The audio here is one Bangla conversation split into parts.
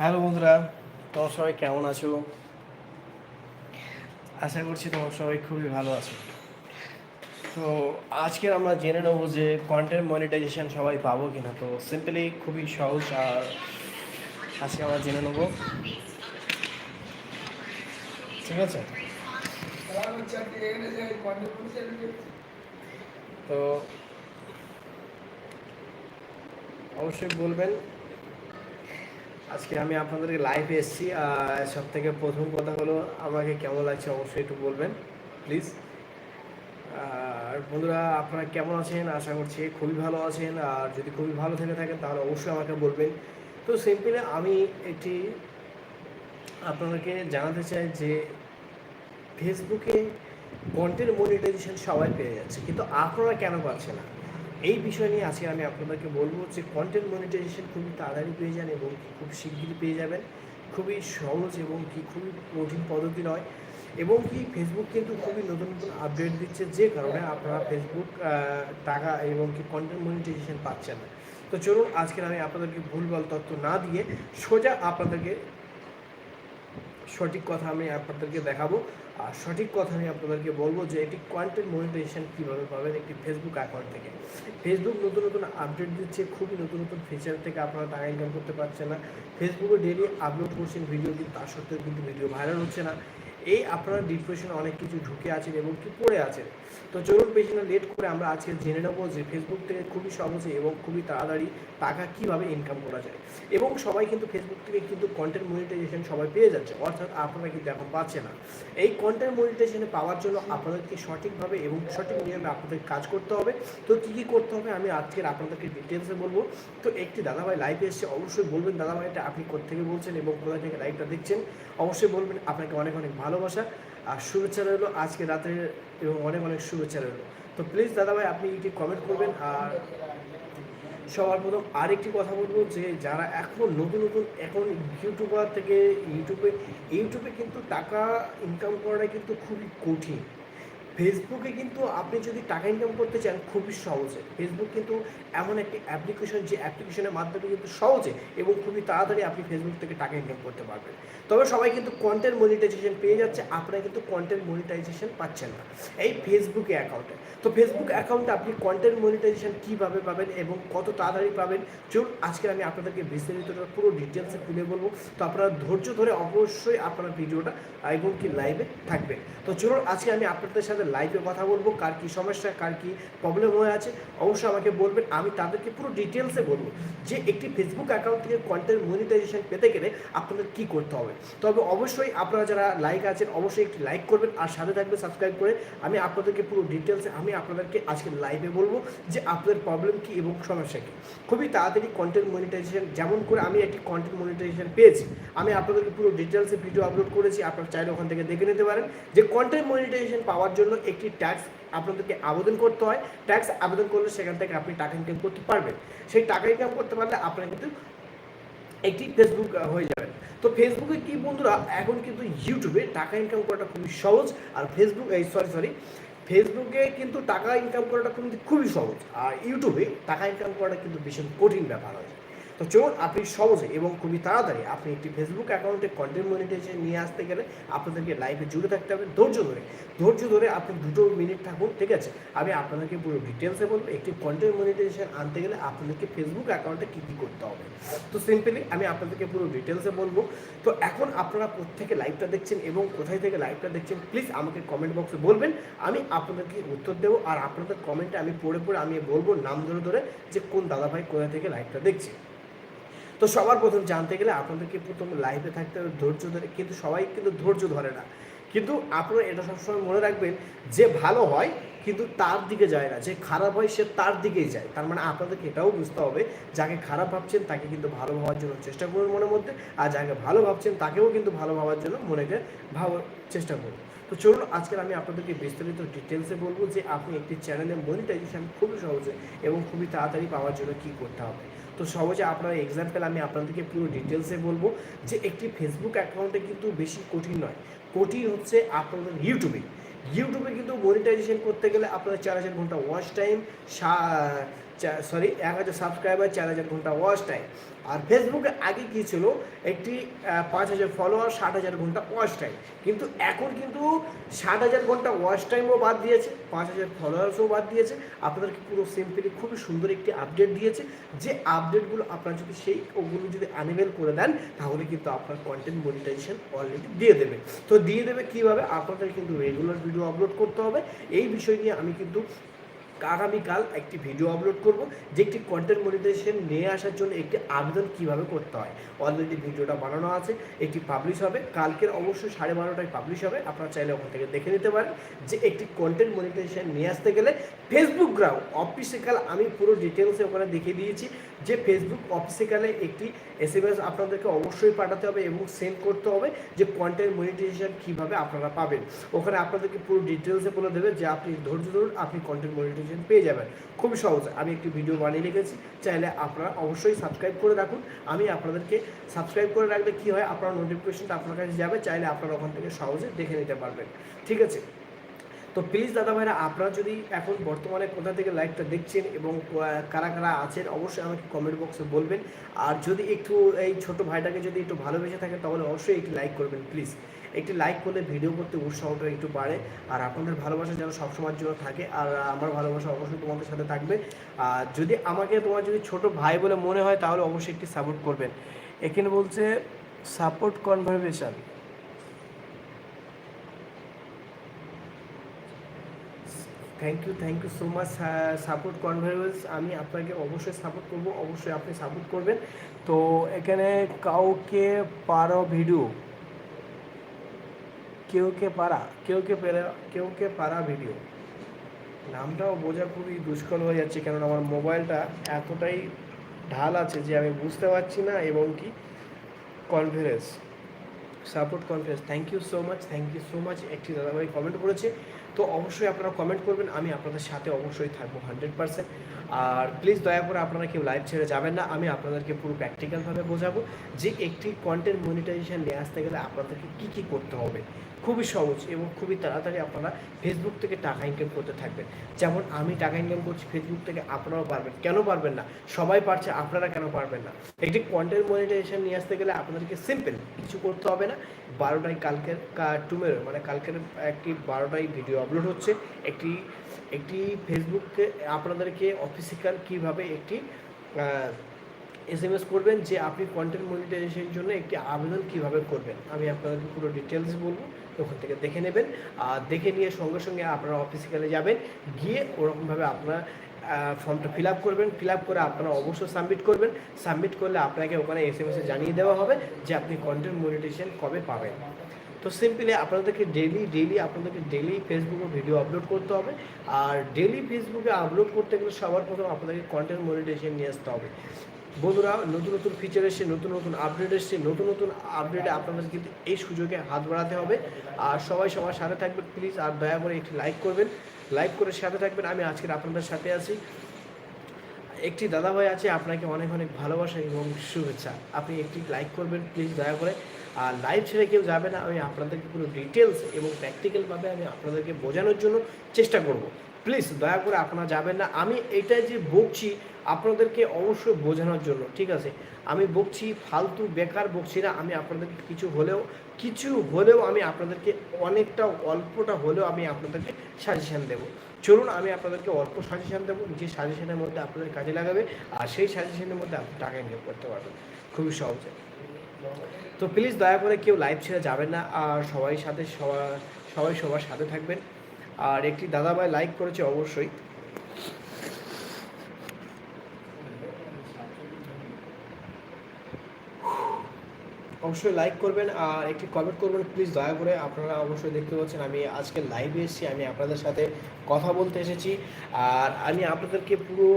হ্যালো বন্ধুরা, তোমার সবাই কেমন আছো? আশা করছি তোমার সবাই খুবই ভালো আছো। তো আজকে আমরা জেনে নেব যে কন্টেন্ট মনিটাইজেশন সবাই পাবো কিনা। তো সিম্পলি খুবই সহজ আর আজকে আমরা জেনে নেব। ঠিক আছে? তো অবশ্যই বলবেন, আজকে আমি আপনাদেরকে লাইভে এসেছি সব থেকে প্রথম কথা হলো আমাকে কেমন লাগছে অবশ্যই একটু বলবেন প্লিজ আর বন্ধুরা, আপনারা কেমন আছেন? আশা করছি খুবই ভালো আছেন, আর যদি খুবই ভালো থেকে থাকেন, তাহলে অবশ্যই আমাকে বলবেন। তো সিম্পলি আমি একটি আপনাদেরকে জানাতে চাই যে ফেসবুকে কন্টেন্ট মনিটাইজেশন সবাই পেয়ে যাচ্ছে, কিন্তু আপনারা কেন পাচ্ছেন না? এই বিষয় নিয়ে আজকে আমি আপনাদেরকে বলব যে কন্টেন্ট মনিটাইজেশন খুবই তাড়াতাড়ি পেয়ে যান এবং খুব শিগগিরই পেয়ে যাবেন। খুবই সহজ এবং কি খুবই কঠিন পদ্ধতি নয় এবং কি ফেসবুক কিন্তু খুবই নতুন নতুন আপডেট দিচ্ছে, যে কারণে আপনারা ফেসবুক টাকা এবং কি কন্টেন্ট মনিটাইজেশন পাচ্ছেন না। তো চলুন আজকে আমি আপনাদেরকে ভুলভাল তথ্য না দিয়ে সোজা আপনাদেরকে সঠিক কথা আমি আপনাদেরকে দেখাবো। আর সঠিক কথা আমি আপনাদেরকে বলব যে একটি কন্টেন্ট মনিটাইজেশন কীভাবে পাবেন একটি ফেসবুক অ্যাকাউন্ট থেকে। ফেসবুক নতুন নতুন আপডেট দিচ্ছে, খুবই নতুন নতুন ফিচার থেকে আপনারা টাকা ইনকাম করতে পারছেন না। ফেসবুকে ডেলি আপলোড করছেন ভিডিও কিন্তু তার সত্ত্বেও কিন্তু ভিডিও ভাইরাল হচ্ছে না। এই আপনারা ডিপ্রেশনে অনেক কিছু ঢুকে আছেন এবং কি পড়ে আছেন। তো চলুন বেশি না লেট করে আমরা আজকে জেনে নেব যে ফেসবুক থেকে খুবই সহজে এবং খুবই তাড়াতাড়ি টাকা কীভাবে ইনকাম করা যায়। এবং সবাই কিন্তু ফেসবুক থেকে কিন্তু কন্টেন্ট মনিটাইজেশন সবাই পেয়ে যাচ্ছে, অর্থাৎ আপনারা কিন্তু এখন পাচ্ছে না। এই কন্টেন্ট মনিটাইজেশনে পাওয়ার জন্য আপনাদেরকে সঠিকভাবে এবং সঠিক নিয়মে আপনাদের কাজ করতে হবে। তো কী কী করতে হবে আমি আজকের আপনাদেরকে ডিটেলসে বলব। তো একটি দাদাভাই লাইভে এসছে, অবশ্যই বলবেন দাদাভাইটা আপনি কোথা থেকে বলছেন এবং কোথা থেকে লাইভটা দেখছেন। অবশ্যই বলবেন, আপনাকে অনেক অনেক ভালোবাসা আর শুভেচ্ছা রইল আজকে রাতে এবং অনেক অনেক শুভেচ্ছা রইল। তো প্লিজ দাদাভাই, আপনি এটি কমেন্ট করবেন? আর সবার প্রথম আরেকটি কথা বলব যে, যারা এখন নতুন নতুন এখন ইউটিউবার থেকে ইউটিউবে ইউটিউবে কিন্তু টাকা ইনকাম করাটা কিন্তু খুবই কঠিন। ফেসবুকে কিন্তু আপনি যদি টাকা ইনকাম করতে চান, খুবই সহজে। ফেসবুক কিন্তু এমন একটি অ্যাপ্লিকেশন যে অ্যাপ্লিকেশনের মাধ্যমে কিন্তু সহজে এবং খুবই তাড়াতাড়ি আপনি ফেসবুক থেকে টাকা ইনকাম করতে পারবেন। তবে সবাই কিন্তু কন্টেন্ট মনিটাইজেশন পেয়ে যাচ্ছে, আপনারা কিন্তু কন্টেন্ট মনিটাইজেশন পাচ্ছেন না। এই ফেসবুকে অ্যাকাউন্টে তো ফেসবুক অ্যাকাউন্টে আপনি কন্টেন্ট মনিটাইজেশন কীভাবে পাবেন এবং কত তাড়াতাড়ি পাবেন? চলুন আজকে আমি আপনাদেরকে বিস্তারিতটা পুরো ডিটেলসে খুলে বলব। তো আপনারা ধৈর্য ধরে অবশ্যই আপনারা ভিডিওটা এবং কি লাইভে থাকবেন। তো চলুন, আজকে আমি আপনাদের সাথে লাইভে কথা বলব, কার কী সমস্যা, কার কী প্রবলেম হয়ে আছে, অবশ্যই আমাকে বলবেন, আমি তাদেরকে পুরো ডিটেলসে বলব। যে একটি ফেসবুক অ্যাকাউন্ট থেকে কন্টেন্ট মনিটাইজেশন পেতে গেলে আপনাদের কী করতে হবে? তবে অবশ্যই আপনারা যারা লাইক আছেন, অবশ্যই একটি লাইক করবেন, আর সাথে থাকবে সাবস্ক্রাইব করে। আমি আপনাদেরকে পুরো ডিটেলসে আমি আপনাদেরকে আজকে লাইভে বলব যে আপনাদের প্রবলেম কী এবং সমস্যা কী। খুবই তাড়াতাড়ি কন্টেন্ট মনিটাইজেশন যেমন করে আমি একটি কন্টেন্ট মনিটাইজেশন পেয়েছি, আমি আপনাদেরকে পুরো ডিটেলসে ভিডিও আপলোড করেছি, আপনারা চাইলে ওখান থেকে দেখে নিতে পারেন। যে কন্টেন্ট মনিটাইজেশন পাওয়ার জন্য একটি ট্যাক্স আপনাদেরকে আবেদন করতে হয়। ট্যাক্স আবেদন করলে সেখান থেকে আপনি টাকা ইনকাম করতে পারবেন। সেই টাকা ইনকাম করতে পারলে আপনার কিন্তু একটি ফেসবুক হয়ে যাবেন তো ফেসবুকে কি বন্ধুরা, এখন কিন্তু ইউটিউবে টাকা ইনকাম করাটা খুবই সহজ আর ফেসবুক এই সরি সরি ফেসবুকে কিন্তু টাকা ইনকাম করাটা কিন্তু খুবই সহজ। আর ইউটিউবে টাকা ইনকাম করাটা কিন্তু ভীষণ কঠিন ব্যাপার হয়। তো চলুন, আপনি সহজে এবং খুবই তাড়াতাড়ি আপনি একটি ফেসবুক অ্যাকাউন্টে কন্টেন্ট মনিটাইজেশন নিয়ে আসতে গেলে আপনাদেরকে লাইভে জুড়ে থাকতে হবে। ধৈর্য ধরে ধৈর্য ধরে আপনি দুটো মিনিট থাকুন, ঠিক আছে? আমি আপনাদেরকে পুরো ডিটেলসে বলব, একটি কন্টেন্ট মনিটাইজেশন আনতে গেলে আপনাদেরকে ফেসবুক অ্যাকাউন্টে কী কী করতে হবে। তো সিম্পলি আমি আপনাদেরকে পুরো ডিটেলসে বলব। তো এখন আপনারা কোথেকে লাইভটা দেখছেন এবং কোথায় থেকে লাইভটা দেখছেন প্লিজ আমাকে কমেন্ট বক্সে বলবেন। আমি আপনাদেরকে উত্তর দেবো আর আপনাদের কমেন্টে আমি পড়ে পড়ে আমি বলব নাম ধরে ধরে যে কোন দাদাভাই কোথা থেকে লাইভটা দেখছে। তো সবার প্রথম জানতে গেলে আপনাদেরকে প্রথম লাইভে থাকতে হবে ধৈর্য ধরে, কিন্তু সবাই কিন্তু ধৈর্য ধরে না। কিন্তু আপনারা এটা সবসময় মনে রাখবেন যে ভালো হয় কিন্তু তার দিকে যায় না, যে খারাপ হয় সে তার দিকেই যায়। তার মানে আপনাদেরকে এটাও বুঝতে হবে, যাকে খারাপ ভাবছেন তাকে কিন্তু ভালো ভাবার জন্য চেষ্টা করুন মনের মধ্যে, আর যাকে ভালো ভাবছেন তাকেও কিন্তু ভালো ভাবার জন্য মনেকে ভাবার চেষ্টা করুন। তো চলুন আজকে আমি আপনাদেরকে বিস্তারিত ডিটেলসে বলব যে আপনি একটি চ্যানেলে মনিটাইজেশন খুবই সহজে এবং খুবই তাড়াতাড়ি পাওয়ার জন্য কী করতে হবে। তো সহজে আপনার এক্সাম্পল আমি আপনাদেরকে পুরো ডিটেলসে বলব যে একটি ফেসবুক অ্যাকাউন্টে কিন্তু বেশি কঠিন নয়। কঠিন হচ্ছে আপনাদের ইউটিউবে ইউটিউবে কিন্তু মনিটাইজেশন করতে গেলে আপনার চার হাজার ঘণ্টা ওয়াচ টাইম সরি এক হাজার সাবস্ক্রাইবার চার হাজার ঘণ্টা ওয়াচ টাইম আর ফেসবুকে আগে কী ছিল? একটি পাঁচ হাজার ফলোয়ার ষাট হাজার ঘণ্টা ওয়াচ টাইম কিন্তু এখন কিন্তু ষাট হাজার ঘণ্টা ওয়াচ টাইমও বাদ দিয়েছে, পাঁচ হাজার ফলোয়ার্সও বাদ দিয়েছে। আপনাদেরকে পুরো সিম্পলি খুবই সুন্দর একটি আপডেট দিয়েছে। যে আপডেটগুলো আপনার যদি সেই ওগুলো যদি আনেবেল করে দেন, তাহলে কিন্তু আপনার কন্টেন্ট মনিটাইজেশন অলরেডি দিয়ে দেবে। তো দিয়ে দেবে কীভাবে? আপনাদের কিন্তু রেগুলার ভিডিও আপলোড করতে হবে। এই বিষয় নিয়ে আমি কিন্তু আগামীকাল একটি ভিডিও আপলোড করব যে একটি কন্টেন্ট মনিটাইজেশন নিয়ে আসার জন্য একটি আবেদন কীভাবে করতে হয়। অলরেডি ভিডিওটা বানানো আছে একটি পাবলিশ হবে, কালকের অবশ্যই সাড়ে বারোটায় পাবলিশ হবে, আপনারা চাইলে ওখান থেকে দেখে নিতে পারেন। যে একটি কন্টেন্ট মনিটাইজেশন নিয়ে আসতে গেলে ফেসবুক গ্রাউ অফিসিক্যাল আমি পুরো ডিটেলসে ওখানে দেখিয়ে দিয়েছি। যে ফেসবুক অফিসিক্যালে একটি এস এম এস আপনাদেরকে অবশ্যই পাঠাতে হবে এবং সেন্ড করতে হবে যে কন্টেন্ট মনিটাইজেশন কীভাবে আপনারা পাবেন। ওখানে আপনাদেরকে পুরো ডিটেলসে বলে দেবে যে আপনি ধৈর্য ধরুন, আপনি কন্টেন্ট মনিটাইজেশন পেয়ে যাবেন। খুবই সহজ, আমি একটি ভিডিও বানিয়ে রেখেছি, চাইলে আপনারা অবশ্যই সাবস্ক্রাইব করে রাখুন। আমি আপনাদেরকে সাবস্ক্রাইব করে রাখলে কী হয়, আপনার নোটিফিকেশনটা আপনার কাছে যাবে, চাইলে আপনারা ওখান থেকে সহজে দেখে নিতে পারবেন। ঠিক আছে? তো প্লিজ দাদা ভাইরা আপনারা যদি এখন বর্তমানে কোথা থেকে লাইভটা দেখছেন এবং কারা কারা আছেন, অবশ্যই আমাকে কমেন্ট বক্সে বলবেন। আর যদি একটু এই ছোট ভাইটাকে যদি একটু ভালোবেসে থাকেন, তাহলে অবশ্যই একটি লাইক করবেন প্লিজ একটি লাইক করলে ভিডিও করতে উৎসাহটা একটু বাড়ে। আর আপনাদের ভালোবাসা যেন সবসময়ের জন্য থাকে, আর আমার ভালোবাসা অবশ্যই তোমাদের সাথে থাকবে। আর যদি আমাকে তোমার যদি ছোট ভাই বলে মনে হয়, তাহলে অবশ্যই একটি সাপোর্ট করবেন। এখানে বলছে support conversation thank you thank you so much support conversance আমি আপনাকে অবশ্যই সাপোর্ট করব, অবশ্যই আপনি সাপোর্ট করবেন। তো এখানে কাউকে পারো ভিডিও কেউ কে পারা? কেউ কে পেরা কেউ কে পারা ভিডিও নামটাও বোঝা খুবই দুষ্কর হয়ে যাচ্ছে, কেননা আমার মোবাইলটা এতটাই ঢাল আছে যে আমি বুঝতে পারছি না, এবং কি? Conference support conference thank you so much thank you so much একটি দাদাভাই কমেন্ট করেছে তো অবশ্যই আপনারা কমেন্ট করবেন আমি আপনাদের সাথে অবশ্যই থাকব হান্ড্রেড পার্সেন্ট আর প্লিজ দয়া করে আপনারা কেউ লাইভ ছেড়ে যাবেন না, আমি আপনাদেরকে পুরো প্র্যাকটিক্যালভাবে বোঝাবো যে একটি কন্টেন্ট মনিটাইজেশন নিয়ে আসতে গেলে আপনাদেরকে কী কী করতে হবে। খুবই সহজ এবং খুবই তাড়াতাড়ি আপনারা ফেসবুক থেকে টাকা ইনকাম করতে থাকবেন। যেমন আমি টাকা ইনকাম করছি ফেসবুক থেকে আপনারাও পারবেন। কেন পারবেন না? সবাই পারছে, আপনারা কেন পারবেন না? একটি কন্টেন্ট মনিটাইজেশন নিয়ে আসতে গেলে আপনাদেরকে সিম্পল কিছু করতে হবে না। বারোটায় কালকের টুমেরো মানে কালকের একটি বারোটায় ভিডিও আপলোড হচ্ছে। একটি একটি ফেসবুককে আপনাদেরকে অফিসিক্যাল কীভাবে একটি এস এম এস করবেন, যে আপনি কন্টেন্ট মনিটাইজেশনের জন্য একটি আবেদন কীভাবে করবেন। আমি আপনাদেরকে পুরো ডিটেলস বলব, ওখান থেকে দেখে নেবেন। আর দেখে নিয়ে সঙ্গে সঙ্গে আপনারা অফিসিক্যালে যাবেন, গিয়ে ওরকমভাবে আপনারা ফর্মটা ফিল আপ করবেন। ফিল আপ করে আপনারা অবশ্যই সাবমিট করবেন। সাবমিট করলে আপনাকে ওখানে এস এম এসে জানিয়ে দেওয়া হবে যে আপনি কন্টেন্ট মনিটাইজেশন কবে পাবেন। তো সিম্পলি আপনাদেরকে ডেলি ডেলি আপনাদেরকে ডেলি ফেসবুকে ভিডিও আপলোড করতে হবে। আর ডেলি ফেসবুকে আপলোড করতে গেলে সবার প্রথম আপনাদেরকে কন্টেন্ট মনিটাইজেশন নিয়ে আসতে হবে। বন্ধুরা, নতুন নতুন ফিচার এসছে, নতুন নতুন আপডেট এসছে, নতুন নতুন আপডেটে আপনাদের কিন্তু এই সুযোগে হাত বাড়াতে হবে। আর সবাই সবার সাথে থাকবেন প্লিজ আর দয়া করে একটি লাইক করবেন। লাইক করে সাথে থাকবেন। আমি আজকের আপনাদের সাথে আছি। একটি দাদাভাই আছে, আপনাকে অনেক অনেক ভালোবাসা এবং শুভেচ্ছা। আপনি একটি লাইক করবেন প্লিজ দয়া করে। আর লাইভ ছেড়ে কেউ যাবে না, আমি আপনাদেরকে পুরো ডিটেলস এবং প্র্যাকটিক্যালভাবে আমি আপনাদেরকে বোঝানোর জন্য চেষ্টা করব। প্লিজ দয়া করে আপনারা যাবেন না। আমি এটাই যে বকছি আপনাদেরকে অবশ্যই বোঝানোর জন্য, ঠিক আছে? আমি বকছি, ফালতু বেকার বকছি না, আমি আপনাদেরকে কিছু হলেও কিছু হলেও আমি আপনাদেরকে অনেকটা অল্পটা হলেও আমি আপনাদেরকে সাজেশান দেবো। চলুন, আমি আপনাদেরকে অল্প সাজেশান দেবো, যে সাজেশানের মধ্যে আপনাদের কাজে লাগাবে, আর সেই সাজেশানের মধ্যে আপনি টাকা ইনকাম করতে পারবেন। খুবই সহজে। তো প্লিজ দয়া করে কেউ লাইভ ছেড়ে যাবেন না, আর সবাই সাথে সবাই সবাই সবার সাথে থাকবেন। আর একটি দাদাভাই লাইক করেছে অবশ্যই। অবশ্যই লাইক করবেন আর একটি কমেন্ট করবেন প্লিজ দয়া করে আপনারা অবশ্যই দেখতে পাচ্ছেন আমি আজকে লাইভে এসেছি, আমি আপনাদের সাথে কথা বলতে এসেছি। আর আমি আপনাদেরকে পুরো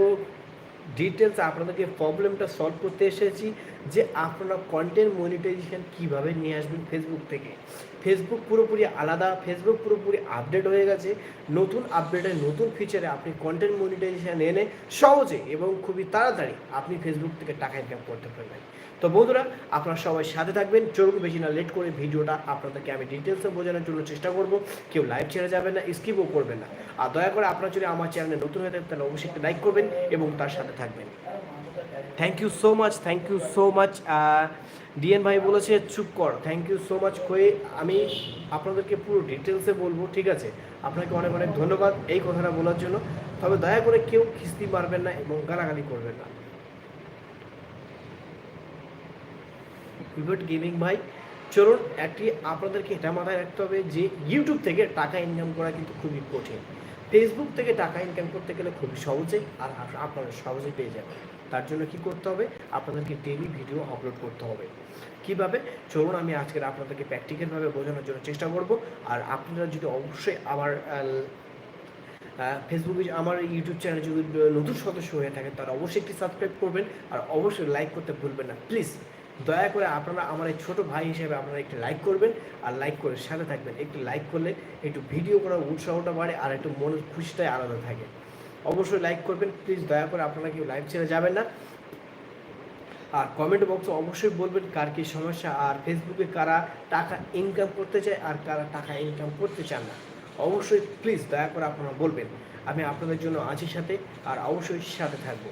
ডিটেলস আপনাদেরকে প্রবলেমটা সলভ করতে এসেছি যে আপনারা কন্টেন্ট মনিটাইজেশন কীভাবে নিয়ে আসবেন ফেসবুক থেকে। ফেসবুক পুরোপুরি আলাদা ফেসবুক পুরোপুরি আপডেট হয়ে গেছে। নতুন আপডেটে নতুন ফিচারে আপনি কন্টেন্ট মনিটাইজেশন এনে সহজে এবং খুবই তাড়াতাড়ি আপনি ফেসবুক থেকে টাকা ইনকাম করতে পারবেন। তো বন্ধুরা, আপনারা সবাই সাথে থাকবেন। চলুন বেশি না লেট করে ভিডিওটা আপনাদেরকে আমি ডিটেলসে বোঝানোর জন্য চেষ্টা করব। কেউ লাইভ ছেড়ে যাবেন না স্কিপও করবেন না। আর দয়া করে আপনারা যদি আমার চ্যানেলে নতুন হয়ে থাকেন, তাহলে অবশ্যই একটা লাইক করবেন এবং তার সাথে থাকবেন। Thank you so much thank you so much DN ভাই বলেছে, চুপ কর। থ্যাংক ইউ সো মাচ কয়ে আমি আপনাদেরকে পুরো ডিটেলসে বলব, ঠিক আছে? আপনাকে অনেক অনেক ধন্যবাদ এই কথাটা বলার জন্য। তবে দয়া করে কেউ কিস্তি মারবেন না এবং গালাগালি করবেন না। পিভট গেমিং ভাই, চলুন, একটি আপনাদেরকে এটা মাথায় রাখতে হবে যে ইউটিউব থেকে টাকা ইনকাম করা কিন্তু খুবই কঠিন। ফেসবুক থেকে টাকা ইনকাম করতে গেলে খুবই সহজেই আর আপনারা সহজেই পেয়ে যাবেন। তার জন্য কি করতে হবে? আপনাদেরকে ডেলি ভিডিও আপলোড করতে হবে। কীভাবে? চলুন, আমি আজকের আপনাদেরকে প্র্যাকটিক্যালভাবে বোঝানোর জন্য চেষ্টা করব। আর আপনারা যদি অবশ্যই আমার ফেসবুকে আমার ইউটিউব চ্যানেল যদি নতুন সদস্য হয়ে থাকেন তারা অবশ্যই একটি সাবস্ক্রাইব করবেন। আর অবশ্যই লাইক করতে ভুলবেন না। প্লিজ দয়া করে আপনারা আমার এই ছোটো ভাই হিসেবে আপনারা একটি লাইক করবেন। আর লাইক করে সাথে থাকবেন। একটু লাইক করলে একটু ভিডিও করার উৎসাহটা বাড়ে আর একটু মনের খুশিটাই আলাদা থাকে। অবশ্যই লাইক করবেন। প্লিজ দয়া করে আপনারা কেউ লাইভ ছেড়ে যাবেন না। আর কমেন্ট বক্সে অবশ্যই বলবেন কার কী সমস্যা আর ফেসবুকে কারা টাকা ইনকাম করতে চায় আর কারা টাকা ইনকাম করতে চান না। অবশ্যই প্লিজ দয়া করে আপনারা বলবেন। আমি আপনাদের জন্য আছি সাথে আর অবশ্যই সাথে থাকব।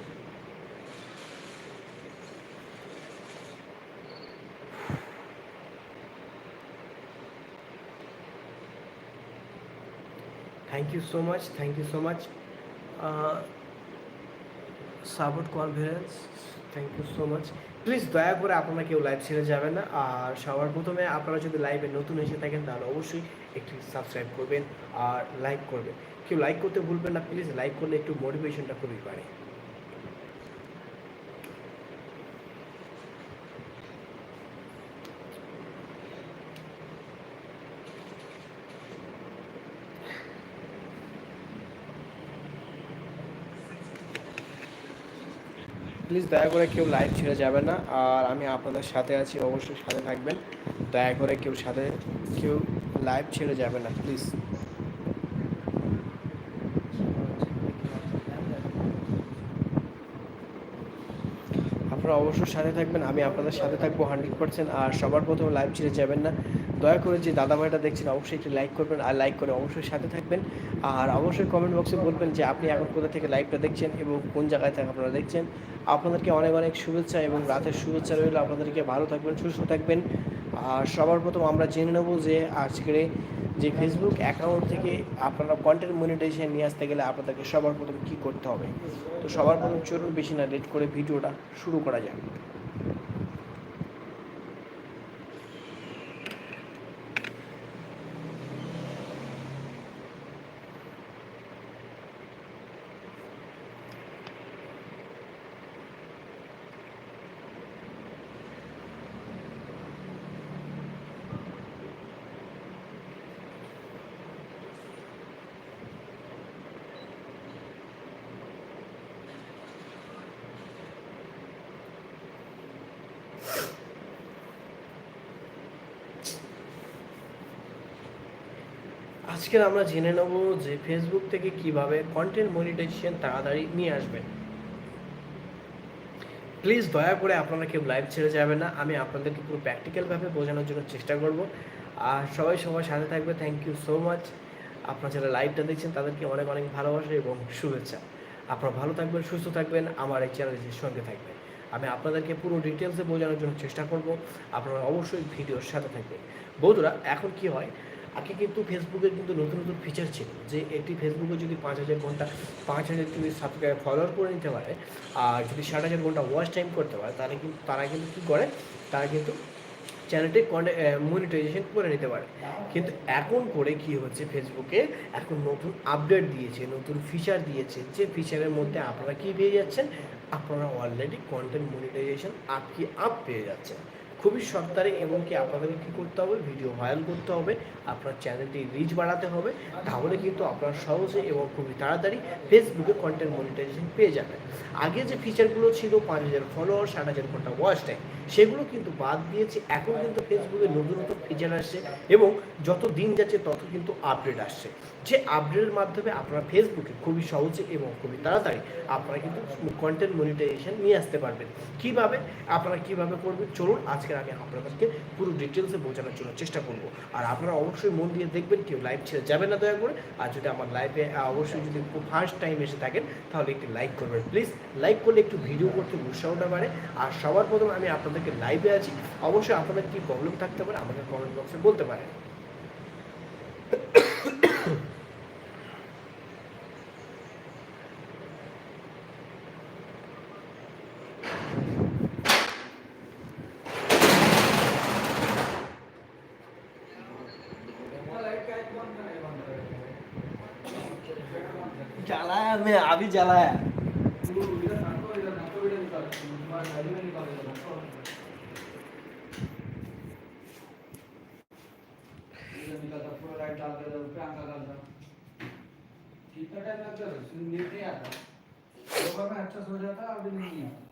Thank you so much thank you so much support confidence thank you so much please দয়া করে আপনারা কেউ লাইভ ছেড়ে যাবেন না। আর সবার প্রথমে আপনারা যদি লাইভে নতুন এসে থাকেন, তাহলে অবশ্যই একটি সাবস্ক্রাইব করবেন আর লাইক করবেন। কেউ লাইক করতে ভুলবেন না প্লিজ লাইক করলে একটু মোটিভেশনটা খুবই বাড়ে। প্লিজ দয়া করে কেউ লাইভ ছেড়ে যাবে না। আর আমি আপনাদের সাথে আছি, অবশ্যই সাথে থাকবেন। দয়া করে কেউ সাথে, কেউ লাইভ ছেড়ে যাবে না, প্লিজ। আপনারা অবশ্যই সাথে থাকবেন, আমি আপনাদের সাথে থাকব হান্ড্রেড পার্সেন্ট আর সবার প্রথমে লাইভ ছেড়ে যাবেন না। দয়া করে যে দাদা ভাইটা দেখছেন, অবশ্যই একটি লাইক করবেন আর লাইক করে অবশ্যই সাথে থাকবেন। আর অবশ্যই কমেন্ট বক্সে বলবেন যে, আপনি এখন কোথা থেকে লাইভটা দেখছেন এবং কোন জায়গায় থাকে আপনারা দেখছেন। আপনাদেরকে অনেক অনেক শুভেচ্ছা এবং রাতের শুভেচ্ছা রইল। আপনাদেরকে ভালো থাকবেন, সুস্থ থাকবেন। আর সবার প্রথম আমরা জেনে নেব যে আজকে যে ফেসবুক অ্যাকাউন্ট থেকে আপনারা কন্টেন্ট মনিটাইজেশন নিয়ে আসতে গেলে আপনাদেরকে সবার প্রথম কী করতে হবে? তো সবার প্রথম চলুন বেশি না লেট করে ভিডিওটা শুরু করা যাক। আজকের আমরা জেনে নেব যে ফেসবুক থেকে কীভাবে কন্টেন্ট মনিটাইজেশন তাড়াতাড়ি নিয়ে আসবেন প্লিজ দয়া করে আপনারা কেউ লাইভ ছেড়ে যাবেন না, আমি আপনাদেরকে পুরো প্র্যাকটিক্যালভাবে বোঝানোর জন্য চেষ্টা করব। আর সবাই সবার সাথে থাকবে থ্যাংক ইউ সো মাচ আপনারা যারা লাইভটা দেখছেন, তাদেরকে অনেক অনেক ভালোবাসা এবং শুভেচ্ছা। আপনারা ভালো থাকবেন, সুস্থ থাকবেন, আমার এই চ্যানেলের সঙ্গে থাকবেন। আমি আপনাদেরকে পুরো ডিটেলসে বোঝানোর জন্য চেষ্টা করব, আপনারা অবশ্যই ভিডিওর সাথে থাকবেন। বন্ধুরা, এখন কি হয়? আগে কিন্তু ফেসবুকে কিন্তু নতুন নতুন ফিচার ছিল যে একটি ফেসবুকে যদি পাঁচ হাজার ঘণ্টা, পাঁচ হাজার যদি সাবস্ক্রাইব ফলোয়ার করে নিতে পারে, আর যদি ষাট হাজার ঘণ্টা ওয়াচ টাইম করতে পারে, তাহলে কিন্তু, তারা কিন্তু কী করে? তারা কিন্তু চ্যানেলটি মনিটাইজেশন করে নিতে পারে। কিন্তু এখন করে কি হচ্ছে ফেসবুকে? এখন নতুন আপডেট দিয়েছে, নতুন ফিচার দিয়েছে। যে ফিচারের মধ্যে আপনারা কি পেয়ে যাচ্ছেন? আপনারা অলরেডি কন্টেন্ট মনিটাইজেশন আপ কি আপ পেয়ে যাচ্ছেন। খুবই সত্তারে এবং কি আপনাদেরকে কী করতে হবে? ভিডিও ভাইরাল করতে হবে। আপনার চ্যানেলটি রিচ বাড়াতে হবে। তাহলে কিন্তু আপনারা সহজে এবং খুবই তাড়াতাড়ি ফেসবুকে কন্টেন্ট মনিটাইজেশন পেয়ে যাবেন। আগে যে ফিচারগুলো ছিল, পাঁচ হাজার ফলোয়ার ষাট হাজার ঘণ্টা ওয়াচ টাইম সেগুলো কিন্তু বাদ দিয়েছে। এখন কিন্তু ফেসবুকে নতুন নতুন ফিচার আসছে এবং যত দিন যাচ্ছে, তত কিন্তু আপডেট আসছে। যে আপডেটের মাধ্যমে আপনারা ফেসবুকে খুবই সহজে এবং খুবই তাড়াতাড়ি আপনারা কিন্তু কন্টেন্ট মনিটাইজেশন নিয়ে আসতে পারবেন। কীভাবে? আপনারা কীভাবে করবেন? চলুন আজকে আমি আপনাদেরকে পুরো ডিটেলসে বোঝানোর জন্য চেষ্টা করব। আর আপনারা অবশ্যই মন দিয়ে দেখবেন, কেউ লাইভ ছেড়ে যাবেন না দয়া করে। আর যদি আমার লাইভে অবশ্যই যদি ফার্স্ট টাইম এসে থাকেন, তাহলে একটু লাইক করবেন। প্লিজ লাইক করলে একটু ভিডিও করতে উৎসাহটা বাড়ে। আর সবার প্রথমে আমি আপনাদেরকে লাইভে আছি। অবশ্যই আপনাদের কি প্রবলেম থাকতে পারে, আমাকে কমেন্ট বক্সে বলতে পারেন। में अभी जला है अच्छा सो जाता अभी नहीं आता